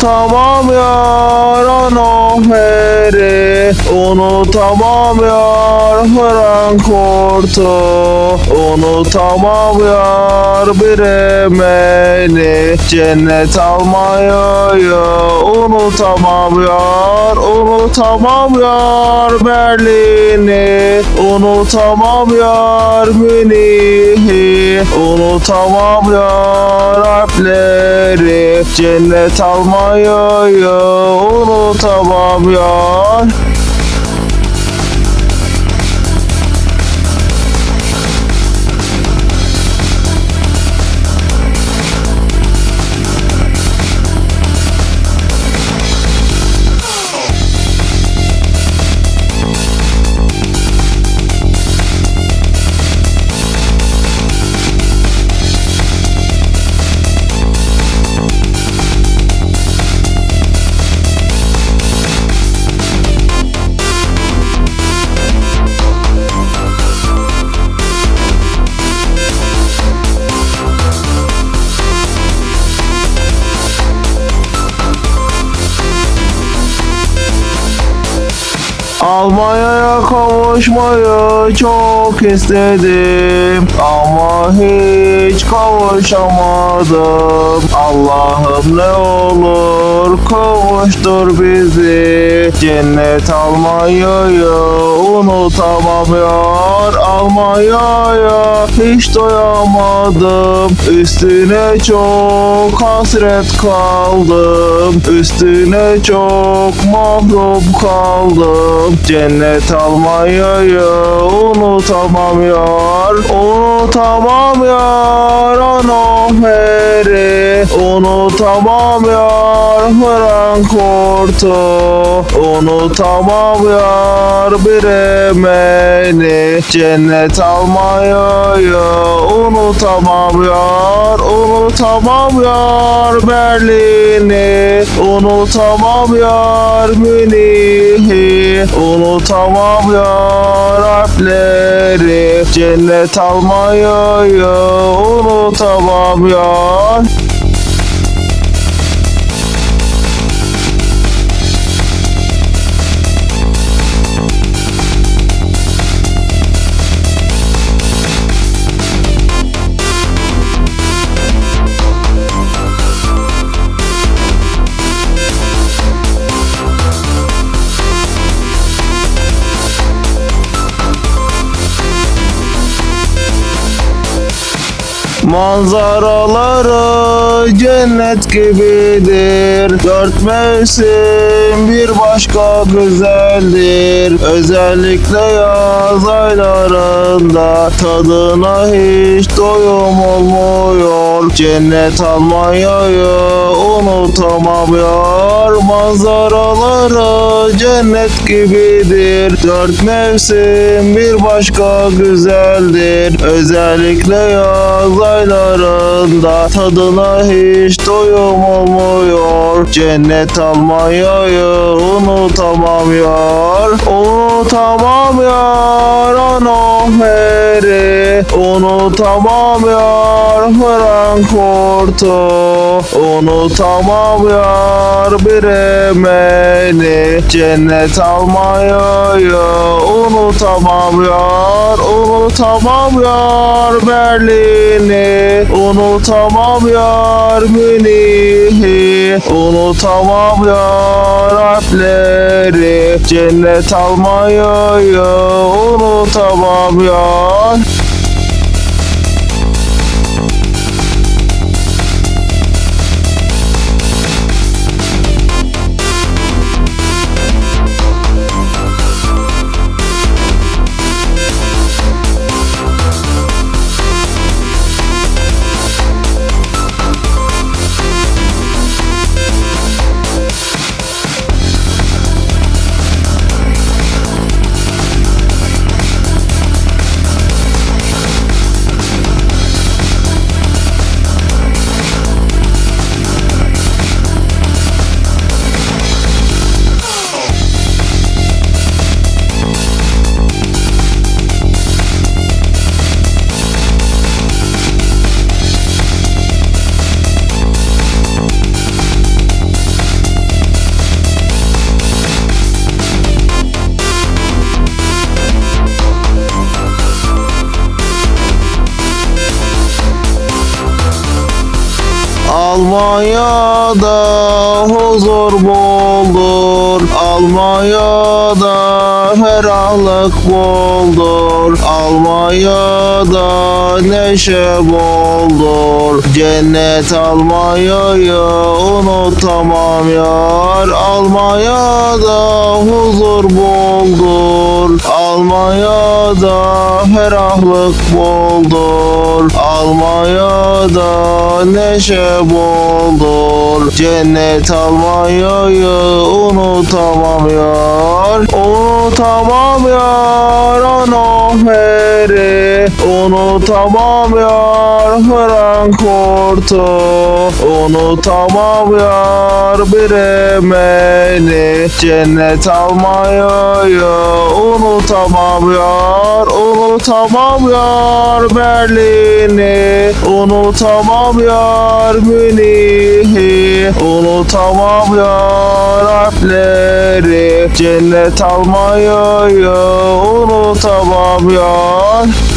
Unutamam yar onu heri Unutamam yar Frankfurt'u Unutamam yar bir emeğini Cennet almayı Unutamam yar. Unutamam yar Berlin'i Unutamam yar Münih'i Unutamam yar Alpleri Cennet almayı Unutamam yar Almanya'ya kavuşmayı çok istedim ama hiç kavuşamadım. Allah'ım ne olur kavuştur bizi. Cennet almayı unutamam yar. Almanya'ya hiç doyamadım. Üstüne çok hasret kaldım. Üstüne çok mahrum kaldım. Cennet almayı unutamam yar. Unutamam yar onu heri. Unutamam yar Frankfurt'u. Unutamam yar bir emeğini. Cennet almayı unutamam yar. Unutamam yar Berlin'i. Unutamam yar Münih'i. Unutamam yar Alpleri. Cennet almayı unutamam yar. Manzaraları cennet gibidir. Dört mevsim bir başka güzeldir. Özellikle yaz aylarında Tadına hiç doyum olmuyor. Cennet Almanya'yı unutamam yar. Manzaraları cennet gibidir. Dört mevsim bir başka güzeldir. Özellikle yaz aylarında Tadına hiç doyum olmuyor. Cennet Almanya'yı unutamam yar Unutamam yar onu heri Unutamam yar Frankfurt'u Unutamam yar bir emeğini Cennet almayı unutamam yar. Unutamam yar Berlin'i. Unutamam yar Münih'i. Unutamam yar Alpleri. Cennet almayı unutamam Almanya'da huzur boldur Almanya'da ferahlık boldur Almanya'da neşe boldur Cennet Almanya'yı unutamam yar. Almanya'da huzur boldur Almanya'da ferahlık boldur. Almanya'da neşe boldur. Cennet Almanya'yı unutamam yar. Unutamam yar Anoheri Unutamam yar Frankfurt'u Unutamam yar Bremen'i Cennet Almanya'yı unutamam yar Unutamam yar Berlin'i. Unutamam yar Münih'i Unutamam yar Alpleri. Cennet Almanya'yı unutamam yar